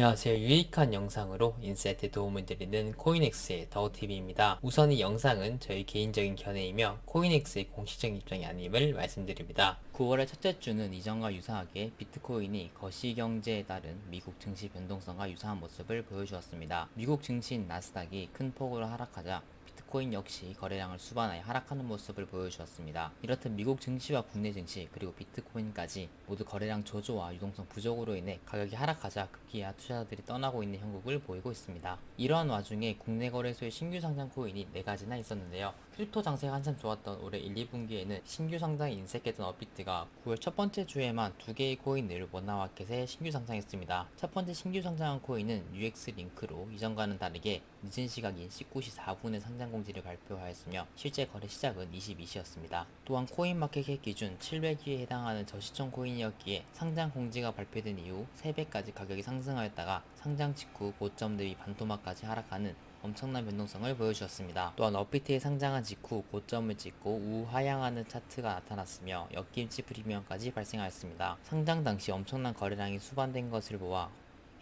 안녕하세요. 유익한 영상으로 인사이트에 도움을 드리는 코인엑스의 더우TV입니다. 우선 이 영상은 저희 개인적인 견해이며 코인엑스의 공식적인 입장이 아님을 말씀드립니다. 9월의 첫째 주는 이전과 유사하게 비트코인이 거시경제에 따른 미국 증시 변동성과 유사한 모습을 보여주었습니다. 미국 증시인 나스닥이 큰 폭으로 하락하자 비트코인 역시 거래량을 수반하여 하락하는 모습을 보여주었습니다. 이렇듯 미국 증시와 국내 증시 그리고 비트코인까지 모두 거래량 저조와 유동성 부족으로 인해 가격이 하락하자 급기야 투자자들이 떠나고 있는 형국을 보이고 있습니다. 이러한 와중에 국내 거래소의 신규 상장 코인이 4가지나 있었는데요. 크립토 장세가 한참 좋았던 올해 1, 2분기에는 신규 상장이 인색했던 업비트가 9월 첫 번째 주에만 두 개의 코인을 원나마켓에 신규 상장했습니다. 첫 번째 신규 상장한 코인은 UX 링크로 이전과는 다르게 늦은 시각인 19시 4분에 상장 공 지를 발표하였으며 실제 거래 시작은 22시였습니다. 또한 코인마켓 기준 700위에 해당하는 저시청 코인이었기에 상장 공지가 발표된 이후 3배까지 가격이 상승하였다가 상장 직후 고점 대비 반토막까지 하락하는 엄청난 변동성을 보여주었습니다. 또한 업비트에 상장한 직후 고점을 찍고 우하향하는 차트가 나타났으며 역김치 프리미엄까지 발생하였습니다. 상장 당시 엄청난 거래량이 수반된 것을 보아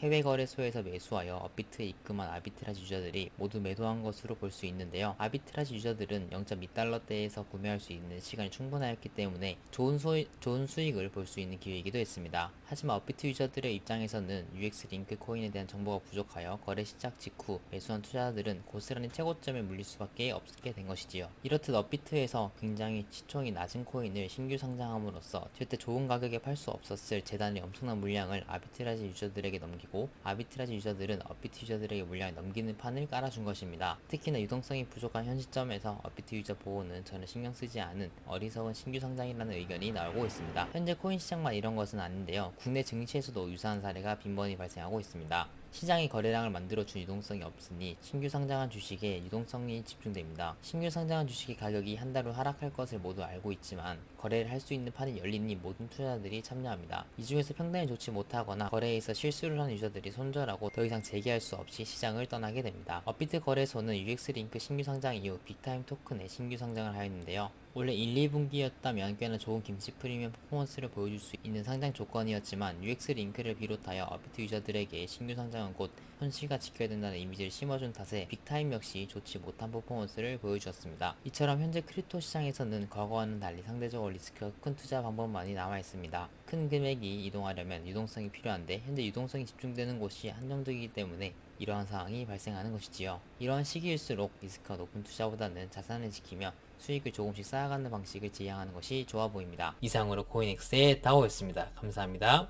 해외 거래소에서 매수하여 업비트에 입금한 아비트라지 유저들이 모두 매도한 것으로 볼 수 있는데요. 아비트라지 유저들은 0.2달러대에서 구매할 수 있는 시간이 충분하였기 때문에 좋은, 소이, 좋은 수익을 볼 수 있는 기회이기도 했습니다. 하지만 업비트 유저들의 입장에서는 UX 링크 코인에 대한 정보가 부족하여 거래 시작 직후 매수한 투자자들은 고스란히 최고점에 물릴 수밖에 없게 된 것이지요. 이렇듯 업비트에서 굉장히 시총이 낮은 코인을 신규 상장함으로써 절대 좋은 가격에 팔 수 없었을 재단의 엄청난 물량을 아비트라지 유저들에게 넘기고 아비트라지 유저들은 업비트 유저들에게 물량을 넘기는 판을 깔아준 것입니다. 특히나 유동성이 부족한 현 시점에서 업비트 유저 보호는 전혀 신경 쓰지 않은 어리석은 신규 상장이라는 의견이 나오고 있습니다. 현재 코인 시장만 이런 것은 아닌데요. 국내 증시에서도 유사한 사례가 빈번히 발생하고 있습니다. 시장이 거래량을 만들어준 유동성이 없으니 신규 상장한 주식에 유동성이 집중됩니다. 신규 상장한 주식의 가격이 한 달 후 하락할 것을 모두 알고 있지만 거래를 할 수 있는 판이 열리니 모든 투자자들이 참여합니다. 이 중에서 평단이 좋지 못하거나 거래에서 실수를 하는 유저들이 손절하고 더 이상 재기할 수 없이 시장을 떠나게 됩니다. 업비트 거래소는 UX 링크 신규 상장 이후 빅타임 토큰의 신규 상장을 하였는데요. 원래 1, 2분기였다면 꽤나 좋은 김치 프리미엄 퍼포먼스를 보여줄 수 있는 상장 조건이었지만 UX 링크를 비롯하여 업비트 유저들에게 신규 상장은 곧 현실과 지켜야 된다는 이미지를 심어준 탓에 빅타임 역시 좋지 못한 퍼포먼스를 보여주었습니다. 이처럼 현재 크립토 시장에서는 과거와는 달리 상대적으로 리스크가 큰 투자 방법만이 남아 있습니다. 큰 금액이 이동하려면 유동성이 필요한데 현재 유동성이 집중되는 곳이 한정되기 때문에 이러한 상황이 발생하는 것이지요. 이러한 시기일수록 리스크가 높은 투자보다는 자산을 지키며 수익을 조금씩 쌓아가는 방식을 지향하는 것이 좋아 보입니다. 이상으로 코인엑스의 다오였습니다. 감사합니다.